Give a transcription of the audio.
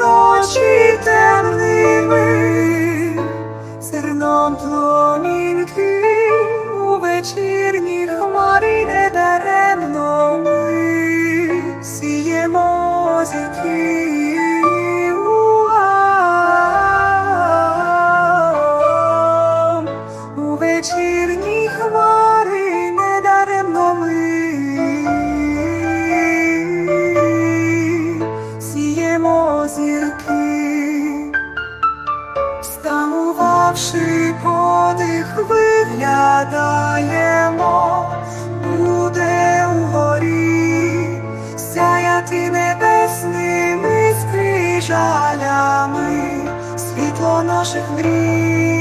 ночі темними, зерном пломінки у вечірній хмарі не даремно ми сіємо зіки. У вечірній хмарі зірки, Станувавши подих, виглядаємо, буде угорі, сяяти небесними скрижалями, світло наших мрій.